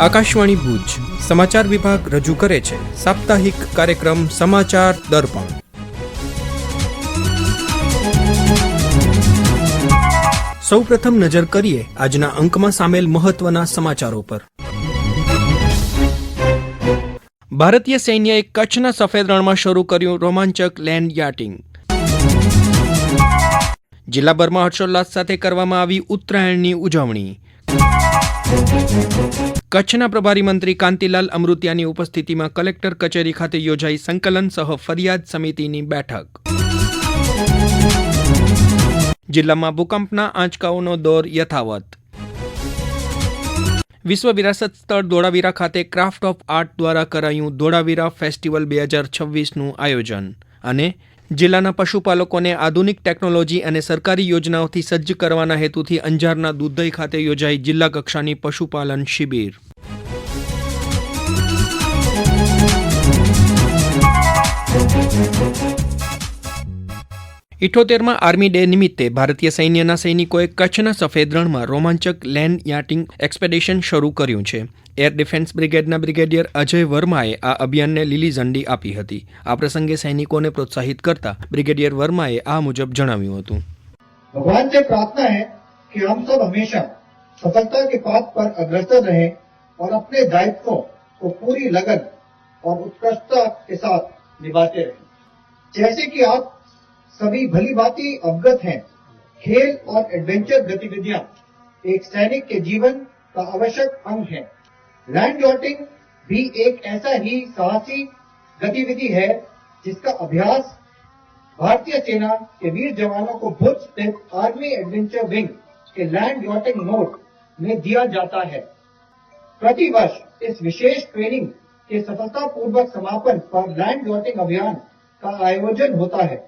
આકાશવાણી ભુજ. સમાચાર વિભાગ રજૂ કરે છે. સાપ્તાહિક કાર્યક્રમ સમાચાર દર્પણ. સૌપ્રથમ નજર કરીએ આજના અંકમાં સામેલ મહત્વના સમાચારો પર. ભારતીય સૈન્યએ કચ્છના સફેદ રણમાં શરૂ કર્યું રોમાંચક લેન્ડ યાટિંગ. જિલ્લાભરમાં હર્ષોલ્લાસ સાથે કરવામાં આવી ઉત્તરાયણની ઉજવણી. કચ્છના પ્રભારી મંત્રી કાંતિલાલ અમૃતિયાની ઉપસ્થિતિમાં કલેક્ટર કચેરી ખાતે યોજાઈ સંકલન સહ ફરિયાદ સમિતિની બેઠક. જિલ્લામાં ભૂકંપના આંચકાઓનો દોર યથાવત. વિશ્વ વિરાસત સ્થળ ધોળાવીરા ખાતે ક્રાફ્ટ ઓફ આર્ટ દ્વારા કરાયું ધોળાવીરા ફેસ્ટિવલ બે હજાર છવ્વીસનું આયોજન અને જિલ્લાના પશુપાલકોને આધુનિક ટેકનોલોજી અને સરકારી યોજનાઓથી સજ્જ કરવાના હેતુથી અંજારના દુધઈ ખાતે યોજાઈ જિલ્લા કક્ષાની પશુપાલન શિબિર. ઇઠોતેરમાં આર્મી ડે નિમિત્તે ભારતીય સૈન્યના સૈનિકોએ કચ્છના સફેદ રણમાં રોમાંચક લેન્ડ યાટિંગ એક્સપેડિશન શરૂ કર્યું છે એર ડિફેન્સ બ્રિગેડના બ્રિગેડિયર અજય વર્માએ આ અભિયાનને લીલી ઝંડી આપી હતી આ પ્રસંગે સૈનિકોને પ્રોત્સાહિત કરતા બ્રિગેડિયર વર્માએ આ મુજબ જણાવ્યું હતું भगवान से प्रार्थना है कि हम सब हमेशा सफलता के पाथ पर अग्रसर रहें और अपने दायित्वों को पूरी लगन और उत्कृष्टता के साथ निभाते रहें जैसे कि आप सभी भली भांति अवगत हैं। खेल और एडवेंचर गतिविधियाँ एक सैनिक के जीवन का आवश्यक अंग है। लैंड यॉटिंग भी एक ऐसा ही साहसी गतिविधि है जिसका अभ्यास भारतीय सेना के वीर जवानों को भुज स्थित आर्मी एडवेंचर विंग के लैंड यॉटिंग नोट में दिया जाता है। प्रतिवर्ष इस विशेष ट्रेनिंग के सफलतापूर्वक समापन पर लैंड यॉटिंग अभियान का आयोजन होता है।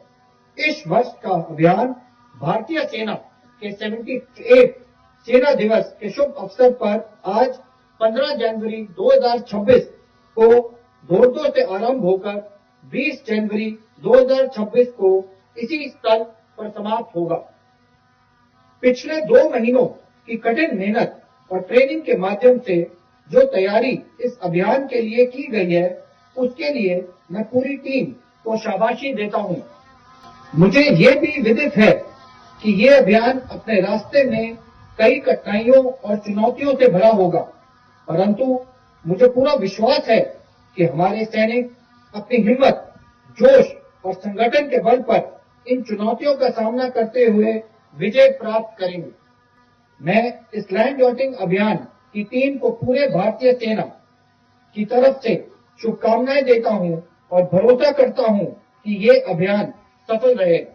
इस वर्ष का अभियान भारतीय सेना के 78 सेना दिवस के शुभ अवसर पर आज 15 जनवरी 2026 को धोरदो से आरंभ होकर 20 जनवरी 2026 को इसी स्थल पर समाप्त होगा। पिछले दो महीनों की कठिन मेहनत और ट्रेनिंग के माध्यम से जो तैयारी इस अभियान के लिए की गई है, उसके लिए मैं पूरी टीम को शाबाशी देता हूँ। मुझे ये भी विदित है कि ये अभियान अपने रास्ते में कई कठिनाइयों और चुनौतियों से भरा होगा। परंतु मुझे पूरा विश्वास है कि हमारे सैनिक अपनी हिम्मत, जोश और संगठन के बल पर इन चुनौतियों का सामना करते हुए विजय प्राप्त करेंगे। मैं इस लैंड यॉटिंग अभियान की टीम को पूरे भारतीय सेना की तरफ़ से शुभकामनाएँ देता हूँ और भरोसा करता हूँ कि ये अभियान cho tôi về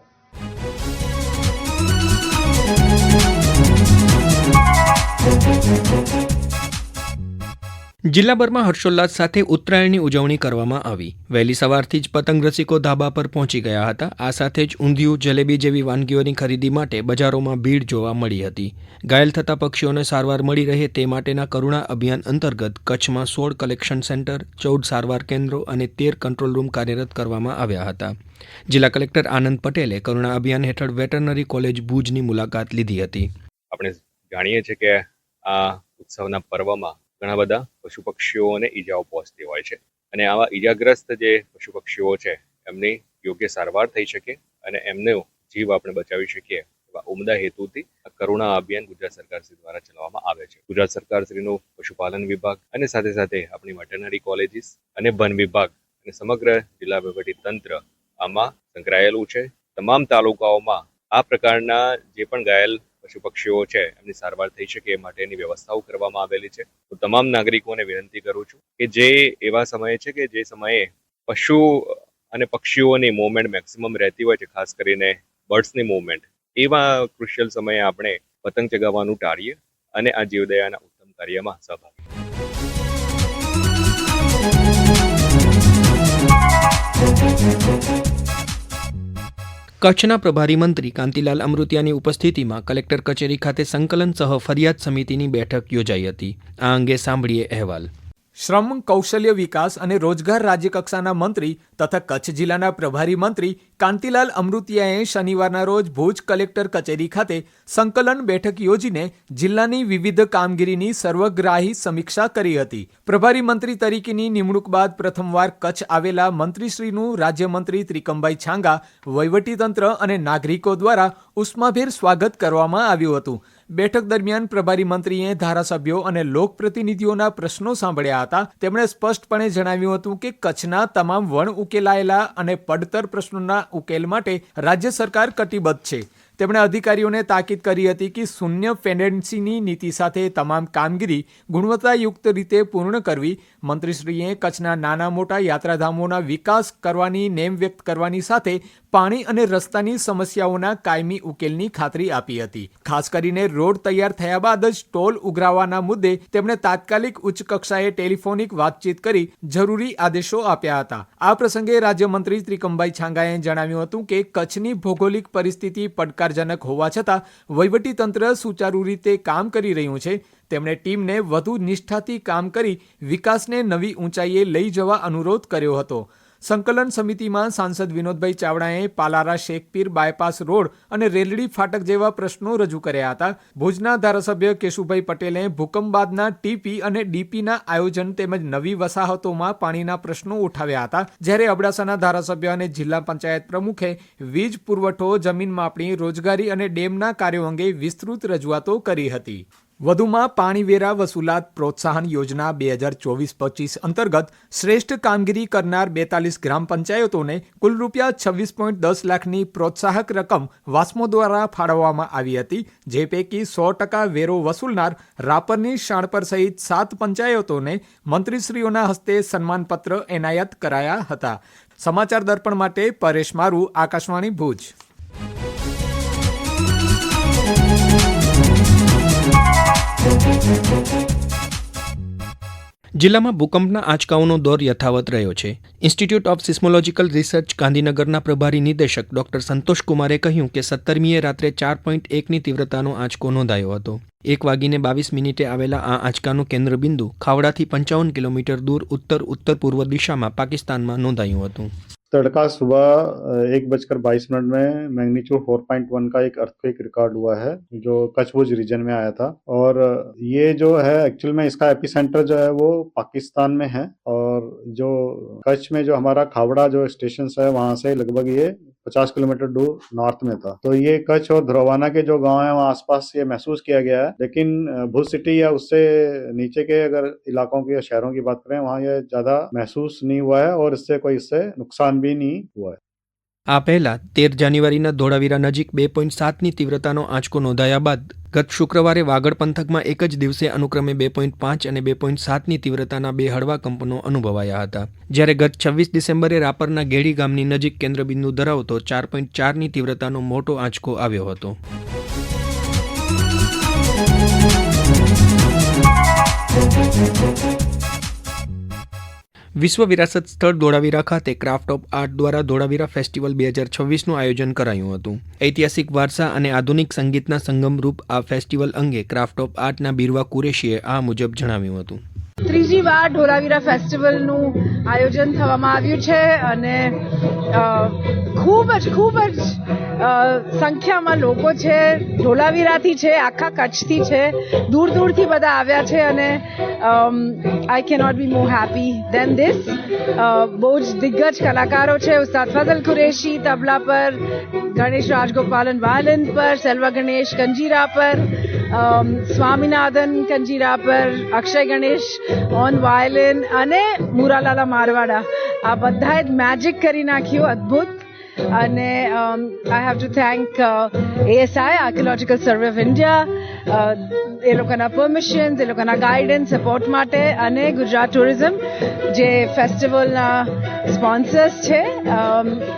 Thank you. જિલ્લાભરમાં હર્ષોલ્લાસ સાથે ઉત્તરાયણની ઉજવણી કરવામાં આવી. વહેલી સવારથી જ પતંગ રસિકો ધાબા પર પહોંચી ગયા હતા. આ સાથે જ ઊંધિયું, જલેબી જેવી વાનગીઓની ખરીદી માટે બજારોમાં ભીડ જોવા મળી હતી. ઘાયલ થતા પક્ષીઓને સારવાર મળી રહે તે માટેના કરુણા અભિયાન અંતર્ગત કચ્છમાં સોળ કલેક્શન સેન્ટર, ચૌદ સારવાર કેન્દ્રો અને તેર કંટ્રોલ રૂમ કાર્યરત કરવામાં આવ્યા હતા. જિલ્લા કલેક્ટર આનંદ પટેલે કરુણા અભિયાન હેઠળ વેટરનરી કોલેજ ભુજની મુલાકાત લીધી હતી. આપણે જાણીએ છીએ કે આ ઉત્સવના પર્વમાં ઘણા બધા પશુ પક્ષીઓને ઈજાઓ પહોંચતી હોય છે. અને આવા ઈજાગ્રસ્ત જે પશુ પક્ષીઓ છે, એમની યોગ્ય સારવાર થઈ શકે અને એમને જીવ આપણે બચાવી શકીએ એવા ઉમદા હેતુથી કરુણા અભિયાન ગુજરાત સરકાર શ્રી દ્વારા ચલાવવામાં આવે છે. ગુજરાત સરકાર શ્રીનું પશુપાલન વિભાગ અને સાથે સાથે આપણી વેટરનરી કોલેજીસ અને વન વિભાગ અને સમગ્ર જિલ્લા વહીવટી તંત્ર આમાં સંકળાયેલું છે. તમામ તાલુકાઓમાં આ પ્રકારના જે પણ ઘાયલ પશુ પક્ષીઓ છે, એમની સારવાર થઈ શકે એ માટેની વ્યવસ્થાઓ કરવામાં આવેલી છે. તો તમામ નાગરિકોને વિનંતી કરું છું કે જે એવા સમયે છે કે જે સમયે પશુ અને પક્ષીઓની મુવમેન્ટ મેક્સિમમ રહેતી હોય છે, ખાસ કરીને બર્ડ્સની મુવમેન્ટ એવા ક્રુશિયલ સમયે આપણે પતંગ ચગાવવાનું ટાળીએ અને આ જીવદયાના ઉત્તમ કાર્યમાં સહભાગી કચ્છના પ્રભારી મંત્રી કાંતિલાલ અમૃતિયાની ઉપસ્થિતિમાં કલેક્ટર કચેરી ખાતે સંકલન સહ ફરિયાદ સમિતિની બેઠક યોજાઈ હતી. આ અંગે સાંભળીએ અહેવાલ. શ્રમ, કૌશલ્ય વિકાસ અને રોજગાર રાજ્યકક્ષાના મંત્રી તથા કચ્છ જિલ્લાના પ્રભારી મંત્રી કાંતિલાલ અમૃતિયાએ શનિવારના રોજ ભુજ કલેક્ટર કચેરી ખાતે સંકલન બેઠક યોજીને જિલ્લાની વિવિધ કામગીરીની સર્વગ્રાહી સમીક્ષા કરી હતી. પ્રભારી મંત્રી તરીકેની નિમણૂક બાદ પ્રથમવાર કચ્છ આવેલા મંત્રીશ્રીનું રાજ્યમંત્રી ત્રિકમભાઈ છાંગા વહીવટીતંત્ર અને નાગરિકો દ્વારા ઉષ્માભેર સ્વાગત કરવામાં આવ્યું હતું. બેઠક દરમિયાન પ્રભારી મંત્રીએ ધારાસભ્યો અને લોકપ્રતિનિધિઓના પ્રશ્નો સાંભળ્યા હતા. તેમણે સ્પષ્ટપણે જણાવ્યું હતું કે કચ્છના તમામ વણ ઉકેલાયેલા અને પડતર પ્રશ્નોના ઉકેલ માટે રાજ્ય સરકાર કટિબદ્ધ છે. તેમણે અધિકારીઓને તાકીદ કરી હતી કે શૂન્ય પેન્ડન્સીની નીતિ સાથે તમામ કામગીરી ગુણવત્તાયુક્ત રીતે પૂર્ણ કરવી મંત્રીશ્રીએ કચ્છના નાના મોટા યાત્રાધામોના વિકાસ કરવાની નેમ વ્યક્ત કરવાની સાથે પાણી અને રસ્તાની સમસ્યાઓના કાયમી ઉકેલની ખાતરી આપી હતી. ખાસ કરીને રોડ તૈયાર થયા બાદ જ ટોલ ઉઘરાવવાના મુદ્દે તેમણે તાત્કાલિક ઉચ્ચ કક્ષાએ ટેલિફોનિક વાતચીત કરી જરૂરી આદેશો આપ્યા હતા. આ પ્રસંગે રાજ્યમંત્રી ત્રિકમભાઈ છાંગાએ જણાવ્યું હતું કે કચ્છની ભૌગોલિક પરિસ્થિતિ પડકારજનક હોવા છતાં, વહીવટીતંત્ર સુચારુ રીતે કામ કરી રહ્યું છે. તેમણે ટીમને વધુ નિષ્ઠાથી કામ કરી વિકાસને નવી ઊંચાઈએ લઈ જવા અનુરોધ કર્યો હતો. સંકલન સમિતિમાં સાંસદ વિનોદભાઈ ચાવડાએ પાલારા શેખપીર બાયપાસ રોડ અને રેલડી ફાટક જેવા પ્રશ્નો રજૂ કર્યા હતા. ભુજના ધારાસભ્ય કેશુભાઈ પટેલે ભૂકંપ બાદના ટીપી અને ડીપીના આયોજન તેમજ નવી વસાહતોમાં પાણીના પ્રશ્નો ઉઠાવ્યા હતા. જ્યારે અબડાસાના ધારાસભ્ય અને જિલ્લા પંચાયત પ્રમુખે વીજ પુરવઠો, જમીન માપણી, રોજગારી અને ડેમના કાર્યો અંગે વિસ્તૃત રજૂઆતો કરી હતી. વધુમાં પાણીવેરા વસૂલાત પ્રોત્સાહન યોજના બે હજાર ચોવીસ પચીસ અંતર્ગત શ્રેષ્ઠ કામગીરી કરનાર બેતાલીસ ગ્રામ પંચાયતોને કુલ રૂપિયા છવ્વીસ પોઈન્ટ દસ લાખની પ્રોત્સાહક રકમ વાસ્મો દ્વારા ફાળવવામાં આવી હતી, જે પૈકી સો ટકા વેરો વસૂલનાર રાપરની શાણપર સહિત સાત પંચાયતોને મંત્રીશ્રીઓના હસ્તે સન્માનપત્ર એનાયત કરાયા હતા. સમાચાર દર્પણ માટે પરેશ મારુ, આકાશવાણી ભુજ. જિલ્લામાં ભૂકંપના આંચકાઓનો દોર યથાવત રહ્યો છે. ઇન્સ્ટિટ્યૂટ ઓફ સિસ્મોલોજીકલ રિસર્ચ ગાંધીનગરના પ્રભારી નિદેશક ડોક્ટર સંતોષ કુમારે કહ્યું કે સત્તરમીએ રાત્રે ચાર પોઈન્ટ એકની તીવ્રતાનો આંચકો નોંધાયો હતો. એક વાગીને બાવીસ મિનિટે આવેલા આ આંચકાનું કેન્દ્રબિંદુ ખાવડાથી પંચાવન કિલોમીટર દૂર ઉત્તર ઉત્તર પૂર્વ દિશામાં પાકિસ્તાનમાં નોંધાયું હતું. तड़का सुबह एक बजकर बाईस मिनट में मैग्नीट्यूड 4.1 का एक अर्थक्वेक रिकॉर्ड हुआ है, जो कचबुज रीजन में आया था। और ये जो है, एक्चुअल में इसका एपिसेंटर जो है, वो पाकिस्तान में है। और जो कच्छ में जो हमारा खावड़ा जो स्टेशन है, वहाँ से लगभग ये 50 किलोमीटर दूर नॉर्थ में था। तो ये कच्छ और ध्रोवाना के जो गाँव है, वहाँ आसपास ये महसूस किया गया है। लेकिन भू सिटी या उससे नीचे के अगर इलाकों की या शहरों की बात करें, वहाँ ये ज़्यादा महसूस नहीं हुआ है और इससे कोई इससे नुकसान भी नहीं हुआ है। આ પહેલા તેર જાન્યુઆરીના ધોળાવીરા નજીક બે પોઈન્ટ સાતની તીવ્રતાનો આંચકો નોંધાયા બાદ ગત શુક્રવારે વાગડ પંથકમાં એક જ દિવસે અનુક્રમે બે પોઈન્ટ પાંચ અને બે પોઈન્ટ સાતની તીવ્રતાના બે હળવા કંપનો અનુભવાયા હતા. જ્યારે ગત છવ્વીસ ડિસેમ્બરે રાપરના ગેડી ગામની નજીક કેન્દ્રબિંદુ ધરાવતો ચાર પોઈન્ટ ચારની તીવ્રતાનો મોટો આંચકો આવ્યો હતો. વિશ્વ વિરાસત સ્થળ ધોળાવીરા ખાતે ક્રાફ્ટ ઓફ આર્ટ દ્વારા ધોળાવીરા ફેસ્ટિવલ બે હજાર છવ્વીસનું આયોજન કરાયું હતું. ઐતિહાસિક વારસા અને આધુનિક સંગીતના સંગમરૂપ આ ફેસ્ટિવલ અંગે ક્રાફ્ટ ઓફ આર્ટના બીરવા કુરેશીએ આ મુજબ જણાવ્યું હતું. ત્રીજી વાર ઢોલાવીરા ફેસ્ટિવલનું આયોજન થવામાં આવ્યું છે અને ખૂબ જ ખૂબ જ સંખ્યામાં લોકો છે, ઢોલાવીરાથી છે, આખા કચ્છથી છે, દૂર દૂરથી બધા આવ્યા છે અને I can not be more happy than this બહુ જ દિગ્ગજ કલાકારો છે. ઉસ્તાદ ફઝલ કુરેશી તબલા પર, ગણેશ રાજગોપાલન વાયલિન પર, સેલ્વા ગણેશ કંજીરા પર સ્વામિનાથન કંજીરા પર, અક્ષય ગણેશ ઓન વાયલિન અને મુરાલાલા મારવાડા. આ બધાએ જ મેજિક કરી નાખ્યું. અદ્ભુત. અને I have to thank ASI archaeological survey of India એ લોકોના પરમિશન્સ એ લોકોના ગાઈડન્સ સપોર્ટ માટે અને ગુજરાત ટુરિઝમ જે ફેસ્ટિવલના સ્પોન્સર્સ છે.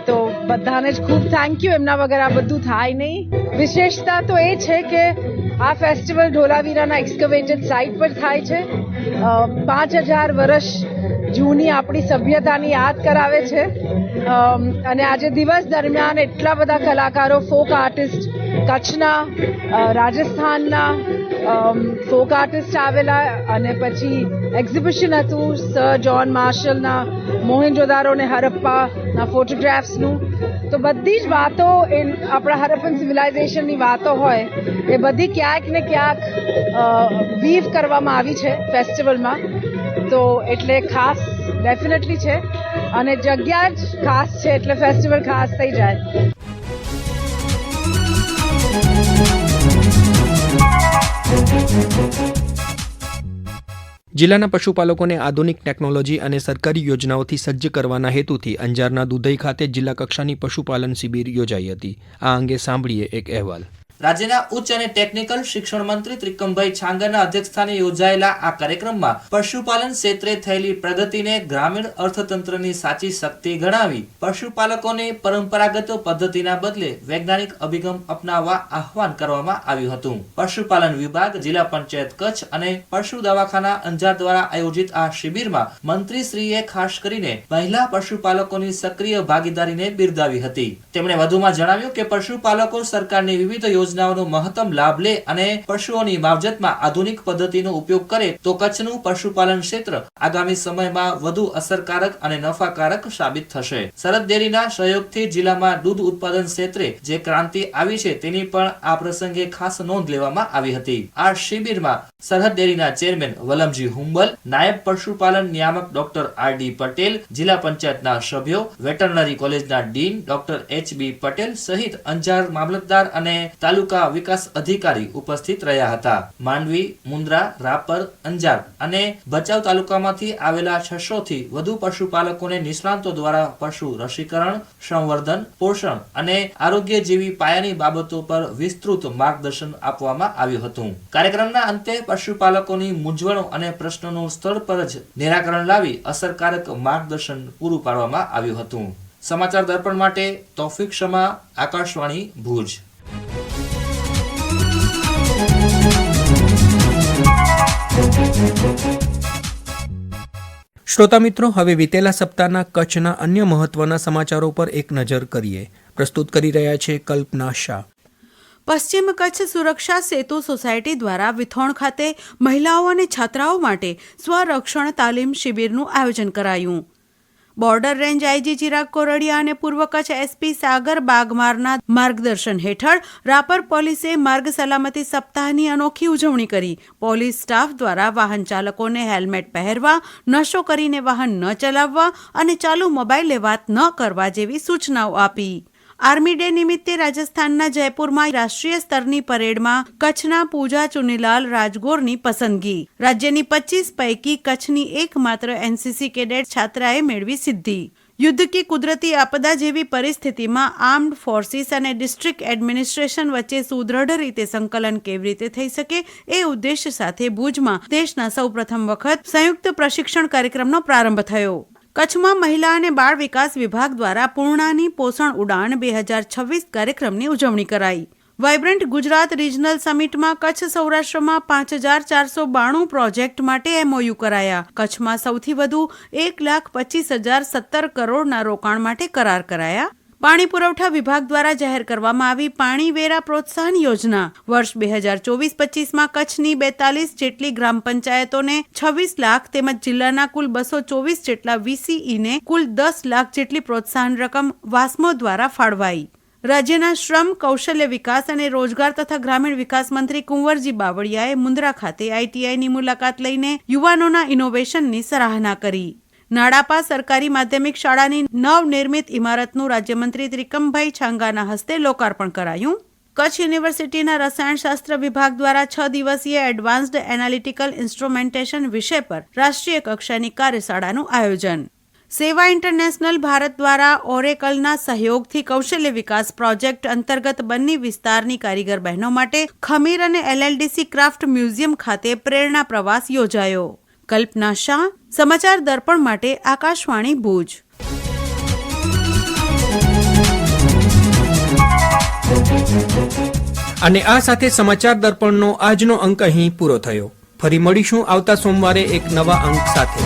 તો બધાને જ ખૂબ થેન્ક યુ એમના વગર આ બધું થાય નહીં. વિશેષતા તો એ છે કે આ ફેસ્ટિવલ ઢોલાવીરાના એક્સકવેટેડ સાઇટ પર થાય છે. પાંચ હજાર વર્ષ જૂની આપણી સભ્યતાની યાદ કરાવે છે. અને આજે દિવસ દરમિયાન એટલા બધા કલાકારો ફોક આર્ટિસ્ટ કચ્છના રાજસ્થાનના ફોક આર્ટિસ્ટ આવેલા અને પછી એક્ઝિબિશન હતું સર જ્હોન માર્શલના મોહેન્જોદારો ને હરપ્પાના ફોટોગ્રાફ્સનું તો બધી જ વાતો એ આપણા હરપ્પન સિવિલાઇઝેશનની વાતો હોય, એ બધી ક્યાંક ને ક્યાંક વીવ કરવામાં આવી છે ફેસ્ટિવલમાં તો એટલે ખાસ ડેફિનેટલી છે. અને જગ્યા જ ખાસ છે એટલે ફેસ્ટિવલ ખાસ થઈ જાય. જિલ્લાના પશુપાલકોને આધુનિક ટેકનોલોજી અને સરકારી યોજનાઓથી સજ્જ કરવાના હેતુથી અંજારના દુધઈ ખાતે જિલ્લા કક્ષાની પશુપાલન શિબિર યોજાઈ હતી. આ અંગે સાંભળીએ એક અહેવાલ. રાજ્યના ઉચ્ચ અને ટેકનિકલ શિક્ષણ મંત્રી ત્રિકમભાઈ છાંગરના અધ્યક્ષસ્થાને યોજાયેલા આ કાર્યક્રમમાં પશુપાલન ક્ષેત્રે થયેલી પ્રગતિને ગ્રામીણ અર્થતંત્રની સાચી શક્તિ ગણાવી પશુપાલકોને પરંપરાગત પદ્ધતિના બદલે વૈજ્ઞાનિક અભિગમ અપનાવવા આહવાન કરવામાં આવ્યું હતું. પશુપાલન વિભાગ, જિલ્લા પંચાયત કચ્છ અને પશુ દવાખાના અંજાર દ્વારા આયોજિત આ શિબિરમાં મંત્રીશ્રીએ ખાસ કરીને મહિલા પશુપાલકોની સક્રિય ભાગીદારીને બિરદાવી હતી. તેમણે વધુમાં જણાવ્યું કે પશુપાલકો સરકારની વિવિધ યોજનાઓનો મહત્તમ લાભ લે અને પશુઓની માવજતમાં આધુનિક પદ્ધતિનો ઉપયોગ કરે તો કચ્છનું પશુપાલન ક્ષેત્ર આગામી સમયમાં વધુ અસરકારક અને નફાકારક સાબિત થશે. સરહદ ડેરીના સહયોગથી જિલ્લામાં દૂધ ઉત્પાદન ક્ષેત્રે જે ક્રાંતિ આવી છે તેની પણ આ પ્રસંગે ખાસ નોંધ લેવામાં આવી હતી. આ શિબિરમાં સરહદ ડેરીના ચેરમેન વલમજી હુંબલ, નાયબ પશુપાલન નિયામક ડોક્ટર આર ડી પટેલ, જિલ્લા પંચાયતના સભ્યો, વેટરનરી કોલેજના dean doctor H B Patel સહિત અંજાર મામલતદાર અને તાલુકા વિકાસ અધિકારી ઉપસ્થિત રહ્યા હતા. માંડવી, મુન્દ્રા, રાપર, અંજાર અને ભચાઉ તાલુકામાંથી આવેલા છસો થી વધુ પશુપાલકોને નિષ્ણાંતો દ્વારા પશુ રસીકરણ, સંવર્ધન, પોષણ અને આરોગ્ય જેવી પાયાની બાબતો પર વિસ્તૃત માર્ગદર્શન આપવામાં આવ્યું હતું. કાર્યક્રમના અંતે પશુપાલકોની મૂંઝવણો અને પ્રશ્નોનું સ્થળ પર જ નિરાકરણ લાવી અસરકારક માર્ગદર્શન પૂરું પાડવામાં આવ્યું હતું. સમાચાર દર્પણ માટે તોફિક શમા આકાશવાણી, ભુજ. શ્રોતા મિત્રો, હવે વિતેલા સપ્તાહના કચ્છના અન્ય મહત્વના સમાચારો પર એક નજર કરીએ. પ્રસ્તુત કરી રહ્યા છે કલ્પના શાહ. પશ્ચિમ કચ્છ સુરક્ષા સેતુ સોસાયટી દ્વારા વિથોણ ખાતે મહિલાઓ અને છાત્રાઓ માટે સ્વરક્ષણ તાલીમ શિબિરનું આયોજન કરાયું. Border range IG Chirag Kordiya અને પૂર્વ કચ્છ એસપી સાગર બાગમારના માર્ગદર્શન હેઠળ રાપર પોલીસે માર્ગ સલામતી સપ્તાહની અનોખી ઉજવણી કરી. પોલીસ સ્ટાફ દ્વારા વાહન ચાલકોને હેલ્મેટ પહેરવા, નશો કરીને વાહન ન ચલાવવા અને ચાલુ મોબાઈલે વાત ન કરવા જેવી સૂચનાઓ આપી. આર્મી ડે નિમિત્તે રાજસ્થાનના જયપુરમાં રાષ્ટ્રીય સ્તરની પરેડમાં કચ્છના પૂજા ચુનીલાલ રાજગોરની પસંદગી. રાજ્યની પચીસ પૈકી કચ્છની એકમાત્ર એનસીસી કેડેટ છાત્રાએ મેળવી સિદ્ધિ. યુદ્ધ કે કુદરતી આપદા જેવી પરિસ્થિતિમાં આર્મ્ડ ફોર્સિસ અને ડિસ્ટ્રિક્ટ એડમિનિસ્ટ્રેશન વચ્ચે સુદૃઢ રીતે સંકલન કેવી રીતે થઈ શકે એ ઉદ્દેશ્ય સાથે ભુજમાં દેશના સૌપ્રથમ વખત સંયુક્ત પ્રશિક્ષણ કાર્યક્રમનો પ્રારંભ થયો. કચ્છમાં મહિલા અને બાળ વિકાસ વિભાગ દ્વારા પૂર્ણાની પોષણ ઉડાન બે હજાર છવ્વીસ કાર્યક્રમની ઉજવણી કરાઈ. વાઇબ્રન્ટ ગુજરાત રિજનલ સમિટમાં કચ્છ સૌરાષ્ટ્રમાં પાંચ હજાર ચારસો બાણું પ્રોજેક્ટ માટે એમઓયુ કરાયા. કચ્છમાં સૌથી વધુ એક લાખ પચીસ હજાર સત્તર કરોડના રોકાણ માટે કરાર કરાયા. પાણી પુરવઠા વિભાગ દ્વારા જાહેર કરવામાં આવી પાણી વેરા પ્રોત્સાહન યોજના. વર્ષ બે હજાર ચોવીસ પચીસમાં કચ્છની બેતાલીસ જેટલી ગ્રામ પંચાયતોને છવ્વીસ લાખ તેમજ જિલ્લાના કુલ બસો ચોવીસ જેટલા વીસીઈને કુલ દસ લાખ જેટલી પ્રોત્સાહન રકમ વાસ્મો દ્વારા ફાળવાઈ. રાજ્યના શ્રમ, કૌશલ્ય વિકાસ અને રોજગાર તથા ગ્રામીણ વિકાસ મંત્રી કુંવરજી બાવળિયાએ મુન્દ્રા ખાતે આઈટીઆઈની મુલાકાત લઈને યુવાનોના ઇનોવેશનની સરાહના કરી. નાડાપા સરકારી માધ્યમિક શાળાની નવનિર્મિત ઇમારતનું રાજ્યમંત્રી ત્રિકમભાઈ છાંગાના હસ્તે લોકાર્પણ કરાયું. કચ્છ યુનિવર્સિટીના રસાયણશાસ્ત્ર વિભાગ દ્વારા છ દિવસીય એડવાન્સ્ડ એનાલિટિકલ ઇન્સ્ટ્રુમેન્ટેશન વિષય પર રાષ્ટ્રીય કક્ષાની કાર્યશાળાનું આયોજન. સેવા ઇન્ટરનેશનલ ભારત દ્વારા ઓરેકલના સહયોગથી કૌશલ્ય વિકાસ પ્રોજેક્ટ અંતર્ગત બન્ની વિસ્તારની કારીગર બહેનો માટે ખમીર અને એલએલડીસી ક્રાફ્ટ મ્યુઝિયમ ખાતે પ્રેરણા પ્રવાસ યોજાયો. કલ્પના શાહ, સમાચાર દર્પણ માટે આકાશવાણી ભુજ. અને આ સાથે સમાચાર દર્પણનો આજનો અંક અહીં પૂરો થયો. ફરી મળીશું આવતા સોમવારે એક નવા અંક સાથે.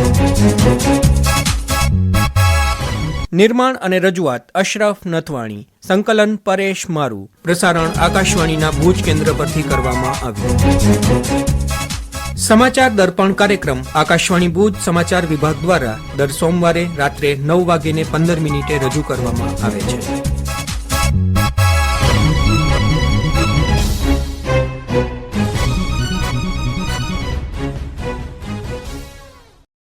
નિર્માણ અને રજૂઆત, અશરફ નથવાણી. સંકલન, પરેશ મારુ. પ્રસારણ આકાશવાણીના ભુજ કેન્દ્ર પરથી કરવામાં આવ્યું. સમાચાર દર્પણ કાર્યક્રમ, આકાશવાણી ભુજ સમાચાર વિભાગ દ્વારા દર સોમવારે રાત્રે નવ વાગ્યે પંદર મિનિટે રજૂ કરવામાં આવે છે.